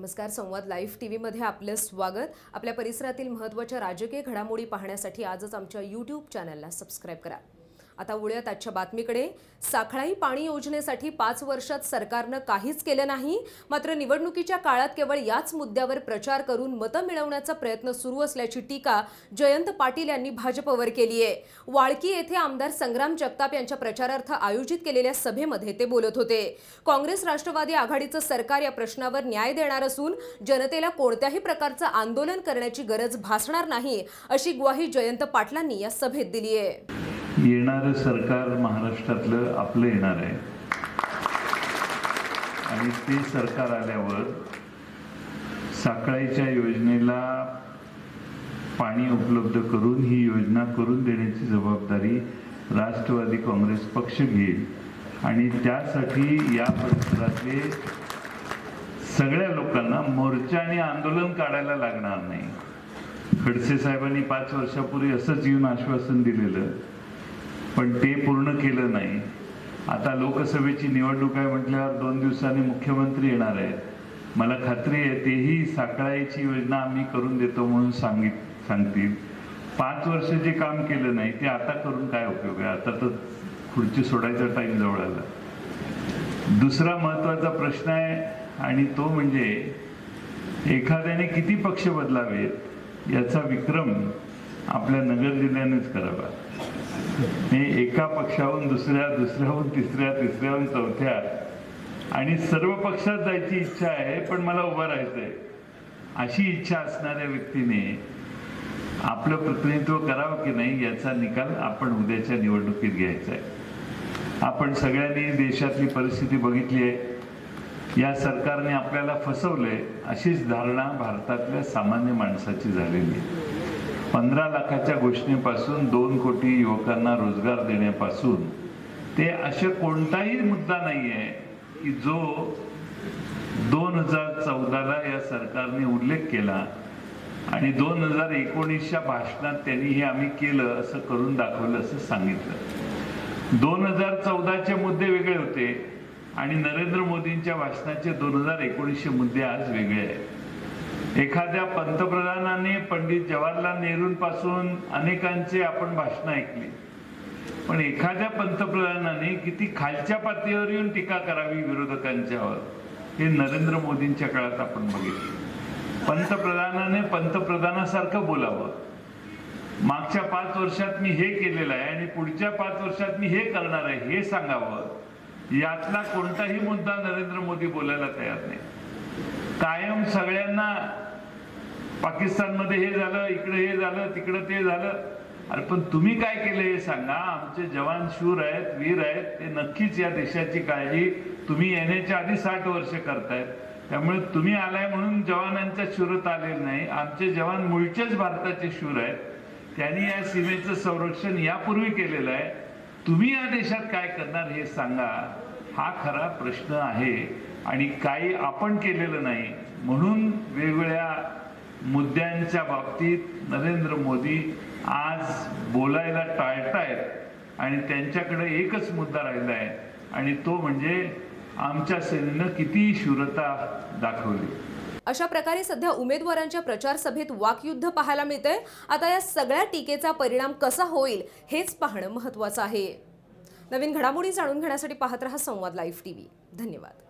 नमस्कार संवाद live T व्हीमध्ये आपलं स्वागत. आपल्या परिसरातील महत्त्वाच्या राजकीय घडामोडी पाहण्यासाठी आजच आमच्या यूट्यूब चॅनलला सबस्क्राईब करा. आता वळूयात आजच्या बातमीकडे. साखळाई पाणी योजनेसाठी पाच वर्षात सरकारनं काहीच केलं नाही. मात्र निवडणुकीच्या काळात केवळ याच मुद्द्यावर प्रचार करून मतं मिळवण्याचा प्रयत्न सुरू असल्याची टीका जयंत पाटील यांनी भाजपवर केली आहे. वाळकी येथे आमदार संग्राम जगताप यांच्या प्रचारार्थ आयोजित केलेल्या सभेमध्ये ते बोलत होते. काँग्रेस राष्ट्रवादी आघाडीचं सरकार या प्रश्नावर न्याय देणार असून जनतेला कोणत्याही प्रकारचं आंदोलन करण्याची गरज भासणार नाही अशी ग्वाही जयंत पाटलांनी या सभेत दिली आहे. येणारं सरकार महाराष्ट्रातलं आपलं येणार आहे. आणि ते सरकार आल्यावर साखळाईच्या योजनेला पाणी उपलब्ध करून ही योजना करून देण्याची जबाबदारी राष्ट्रवादी काँग्रेस पक्ष घेईल. आणि त्यासाठी या परिसरातले सगळ्या लोकांना मोर्चा आणि आंदोलन काढायला लागणार नाही. खडसे साहेबांनी पाच वर्षापूर्वी असंच येऊन आश्वासन दिलेलं पण ते पूर्ण केलं नाही. आता लोकसभेची निवडणूक आहे म्हटल्यावर दोन दिवसांनी मुख्यमंत्री येणार आहेत. मला खात्री आहे तेही साखळाईची योजना आम्ही करून देतो म्हणून सांगित सांगतील. पाच वर्ष जे काम केलं नाही ते आता करून काय उपयोग आहे? आता तर खुर्ची सोडायचा टाईम जवळ आला. दुसरा महत्त्वाचा प्रश्न आहे आणि तो म्हणजे एखाद्याने किती पक्ष बदलावेत याचा विक्रम आपल्या नगर जिल्ह्यानेच करावा. हे एका पक्षाहून दुसऱ्या दुसऱ्याहून तिसऱ्या तिसऱ्याहून चौथ्या. आणि सर्व पक्षात जायची इच्छा आहे पण मला उभं राहायचंय. अशी इच्छा असणाऱ्या व्यक्तीने आपलं प्रतिनिधित्व करावं की नाही याचा निकाल आपण उद्याच्या निवडणुकीत घ्यायचा आहे. आपण सगळ्यांनी देशातली परिस्थिती बघितली आहे. या सरकारने आपल्याला फसवलंय अशीच धारणा भारतातल्या सामान्य माणसाची झालेली आहे. पंधरा लाखाच्या घोषणेपासून दोन कोटी युवकांना रोजगार देण्यापासून ते असे कोणताही मुद्दा नाही आहे की जो दोन हजार चौदाला या सरकारने उल्लेख केला आणि दोन हजार एकोणीसच्या भाषणात त्यांनी हे आम्ही केलं असं करून दाखवलं असं सांगितलं. दोन हजार चौदाचे मुद्दे वेगळे होते आणि नरेंद्र मोदींच्या भाषणाचे दोन हजार एकोणीसचे मुद्दे आज वेगळे आहेत. एखाद्या पंतप्रधानाने पंडित जवाहरलाल नेहरूंपासून अनेकांचे आपण भाषणं ऐकली. पण एखाद्या पंतप्रधानाने किती खालच्या पातळीवर येऊन टीका करावी विरोधकांच्यावर हे नरेंद्र मोदींच्या काळात आपण बघितलं. पंतप्रधानाने पंतप्रधानासारखं बोलावं. मागच्या पाच वर्षात मी हे केलेलं आहे आणि पुढच्या पाच वर्षात मी हे करणार आहे हे सांगावं. यातला कोणताही मुद्दा नरेंद्र मोदी बोलायला तयार नाही. कायम सगळ्यांना पाकिस्तानमध्ये हे झालं इकडे हे झालं तिकडं ते झालं. अरे पण तुम्ही काय केलं हे सांगा? आमचे जवान शूर आहेत वीर आहेत ते नक्कीच या देशाची काळजी तुम्ही येण्याच्या आधी साठ वर्ष करतायत. त्यामुळे तुम्ही आलाय म्हणून जवानांच्या शूरत आलेलं नाही. आमचे जवान मूळचेच भारताचे शूर आहेत. त्यांनी या सीमेचं संरक्षण यापूर्वी केलेलं आहे. तुम्ही या देशात काय करणार हे सांगा. हा खरा प्रश्न आहे. आणि काही आपण केलेलं नाही. म्हणून वेगवेगळ्या मुद्द्यांच्या बाबतीत नरेंद्र मोदी आज बोलायला टाळतायत आणि त्यांच्याकडे एकच मुद्दा राहिला आहे आणि तो म्हणजे आमच्या सेनेनं किती शूरता दाखवली. अशा प्रकारे सध्या उमेदवारांच्या प्रचार सभेत वाकयुद्ध पाहायला मिळतंय. आता या सगळ्या टीकेचा परिणाम कसा होईल हेच पाहणं महत्वाचं आहे. नवीन घडामोडी जाणून घेण्यासाठी पाहत रहा संवाद लाईव्ह टीव्ही. धन्यवाद.